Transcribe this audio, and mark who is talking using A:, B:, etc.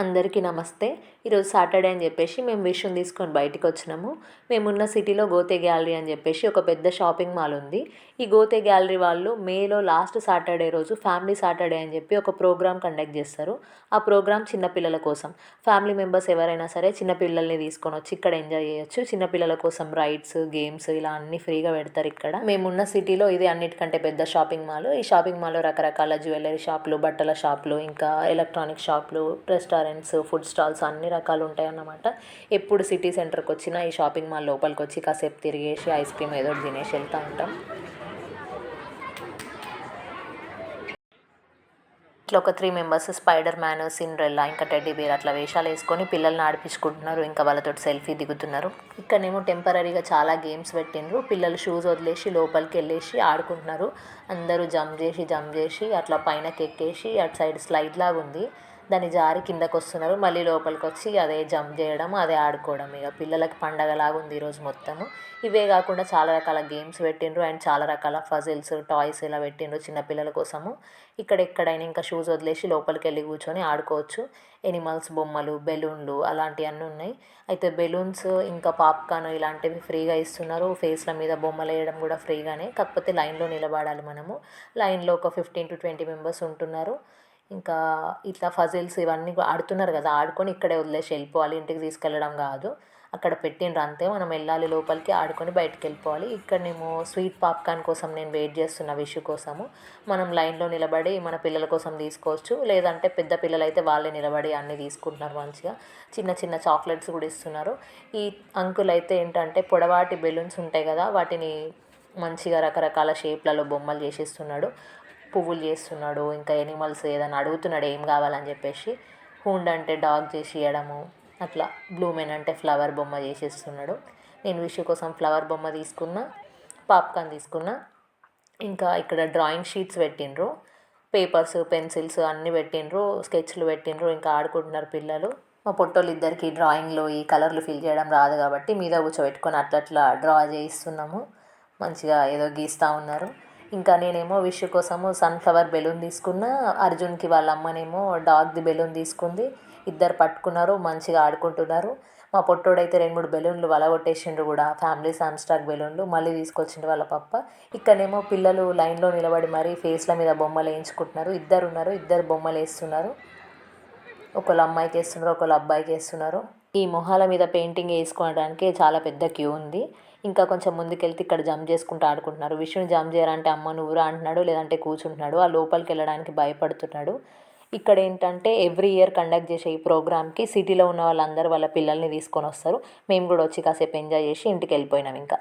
A: అందరికీ నమస్తే. ఈరోజు సాటర్డే అని చెప్పేసి మేము విషయం తీసుకొని బయటికి వచ్చినాము. మేమున్న సిటీలో గోతే గ్యాలరీ అని చెప్పేసి ఒక పెద్ద షాపింగ్ మాల్ ఉంది. ఈ గోతే గ్యాలరీ వాళ్ళు మేలో లాస్ట్ సాటర్డే రోజు ఫ్యామిలీ సాటర్డే అని చెప్పి ఒక ప్రోగ్రామ్ కండక్ట్ చేస్తారు. ఆ ప్రోగ్రామ్ చిన్నపిల్లల కోసం. ఫ్యామిలీ మెంబర్స్ ఎవరైనా సరే చిన్నపిల్లల్ని తీసుకొని వచ్చి ఇక్కడ ఎంజాయ్ చేయొచ్చు. చిన్నపిల్లల కోసం రైడ్స్ గేమ్స్ ఇలా అన్ని ఫ్రీగా పెడతారు ఇక్కడ. మేమున్న సిటీలో ఇది అన్నిటికంటే పెద్ద షాపింగ్ మాల్. ఈ షాపింగ్ మాల్లో రకరకాల జ్యువెలరీ షాపులు బట్టల షాపులు ఇంకా ఎలక్ట్రానిక్ షాపులు రెస్టారెంట్ రెస్టారెంట్స్ ఫుడ్ స్టాల్స్ అన్ని రకాలు ఉంటాయి అన్నమాట ఎప్పుడు సిటీ సెంటర్కి వచ్చినా ఈ షాపింగ్ మాల్ లోపలికి వచ్చి కాసేపు తిరిగేసి ఐస్ క్రీమ్ ఏదో ఒకటి తినేసి వెళ్తూ ఉంటాం. ఇట్లా ఒక three members spider man Cinderella ఇంకా టెడ్డీ బేర్ అట్లా వేషాలు వేసుకొని పిల్లల్ని ఆడిపించుకుంటున్నారు. ఇంకా వాళ్ళతో సెల్ఫీ దిగుతున్నారు. ఇక్కడనేమో టెంపరీగా చాలా గేమ్స్ పెట్టిండ్రు. పిల్లలు షూస్ వదిలేసి లోపలికి వెళ్ళేసి ఆడుకుంటున్నారు. అందరూ జంప్ చేసి జంప్ చేసి అట్లా పైనకి ఎక్కేసి అటు సైడ్ స్లైడ్ లాగా ఉంది దాన్ని జారి కిందకు వస్తున్నారు మళ్ళీ లోపలికి వచ్చి అదే జంప్ చేయడం అదే ఆడుకోవడం. ఇక పిల్లలకి పండగలాగా ఉంది ఈరోజు మొత్తము. ఇవే కాకుండా చాలా రకాల గేమ్స్ పెట్టిండ్రు. అండ్ చాలా రకాల ఫజిల్స్ టాయ్స్ ఇలా పెట్టిండ్రు చిన్నపిల్లల కోసము. ఇక్కడ ఎక్కడైనా ఇంకా షూస్ వదిలేసి లోపలికి వెళ్ళి కూర్చొని ఆడుకోవచ్చు. ఎనిమల్స్ బొమ్మలు బెలూన్లు అలాంటివన్నీ ఉన్నాయి. అయితే బెలూన్స్ ఇంకా పాప్కార్న్ ఇలాంటివి ఫ్రీగా ఇస్తున్నారు. ఫేస్ల మీద బొమ్మలు వేయడం కూడా ఫ్రీగానే. కాకపోతే లైన్లో నిలబడాలి మనము. లైన్లో ఒక ఫిఫ్టీన్ టు ట్వంటీ మెంబర్స్ ఉంటున్నారు. ఇంకా ఇట్లా ఫజిల్స్ ఇవన్నీ ఆడుతున్నారు కదా ఆడుకొని ఇక్కడే వదిలేసి వెళ్ళిపోవాలి ఇంటికి తీసుకెళ్ళడం కాదు. అక్కడ పెట్టిండ్రు అంతే మనం వెళ్ళాలి లోపలికి ఆడుకొని బయటికి వెళ్ళిపోవాలి. ఇక్కడనేమో స్వీట్ పాప్కార్న్ కోసం నేను వెయిట్ చేస్తున్న విష్ కోసము. మనం లైన్లో నిలబడి మన పిల్లల కోసం తీసుకోవచ్చు లేదంటే పెద్ద పిల్లలు అయితే వాళ్ళే నిలబడి అన్నీ తీసుకుంటున్నారు మంచిగా. చిన్న చిన్న చాక్లెట్స్ కూడా ఇస్తున్నారు. ఈ అంకుల్ అయితే ఏంటంటే పొడవాటి బెలూన్స్ ఉంటాయి కదా వాటిని మంచిగా రకరకాల షేప్లలో బొమ్మలు చేసేస్తున్నాడు. పువ్వులు చేస్తున్నాడు ఇంకా ఎనిమల్స్ ఏదైనా అడుగుతున్నాడు ఏం కావాలని చెప్పేసి హూండ్ అంటే డాగ్ చేసి ఇవ్వడము అట్లా బ్లూమెన్ అంటే ఫ్లవర్ బొమ్మ చేసేస్తున్నాడు. నేను విషు కోసం ఫ్లవర్ బొమ్మ తీసుకున్నా పాప్కార్న్ తీసుకున్నా ఇంకా ఇక్కడ డ్రాయింగ్ షీట్స్ పెట్టిండ్రు పేపర్స్ పెన్సిల్స్ అన్నీ పెట్టిండ్రు స్కెచ్లు పెట్టిండ్రు ఇంకా ఆడుకుంటున్నారు పిల్లలు. మా పొట్టోళ్ళు ఇద్దరికి డ్రాయింగ్లో ఈ కలర్లు ఫిల్ చేయడం రాదు కాబట్టి మీద కూర్చోబెట్టుకొని అట్లా అట్లా డ్రా చేయిస్తున్నాము. మంచిగా ఏదో గీస్తూ ఉన్నారు. ఇంకా నేనేమో విష్ కోసము సన్ఫ్లవర్ బెలూన్ తీసుకున్న అర్జున్కి వాళ్ళ అమ్మనేమో డాగ్ది బెలూన్ తీసుకుంది. ఇద్దరు పట్టుకున్నారు మంచిగా ఆడుకుంటున్నారు. మా పొట్టోడైతే రెండు మూడు బెలూన్లు వలగొట్టేసిండ్రు కూడా ఫ్యామిలీ సామ్స్టాక్ బెలూన్లు మళ్ళీ తీసుకొచ్చిండు వాళ్ళ పప్ప. ఇక్కడనేమో పిల్లలు లైన్లో నిలబడి మరీ ఫేస్ల మీద బొమ్మలు వేయించుకుంటున్నారు. ఇద్దరు ఉన్నారు ఇద్దరు బొమ్మలు వేస్తున్నారు ఒకళ్ళు అమ్మాయికి వేస్తున్నారు ఒకళ్ళు అబ్బాయికి వేస్తున్నారు ఈ మొహాల మీద పెయింటింగ్ వేసుకోవడానికి చాలా పెద్ద క్యూ ఉంది. ఇంకా కొంచెం ముందుకెళ్తే ఇక్కడ జంప్ చేసుకుంటూ ఆడుకుంటున్నారు. విష్ణుని జంప్ చేయాలంటే అమ్మ నువ్వురా అంటున్నాడు లేదంటే కూర్చుంటున్నాడు. ఆ లోపలికి వెళ్ళడానికి భయపడుతున్నాడు. ఇక్కడ ఏంటంటే ఎవ్రీ ఇయర్ కండక్ట్ చేసే ఈ ప్రోగ్రామ్కి సిటీలో ఉన్న వాళ్ళందరూ వాళ్ళ పిల్లల్ని తీసుకొని వస్తారు. మేము కూడా వచ్చి కాసేపు ఎంజాయ్ చేసి ఇంటికి వెళ్ళిపోయినాం ఇంకా.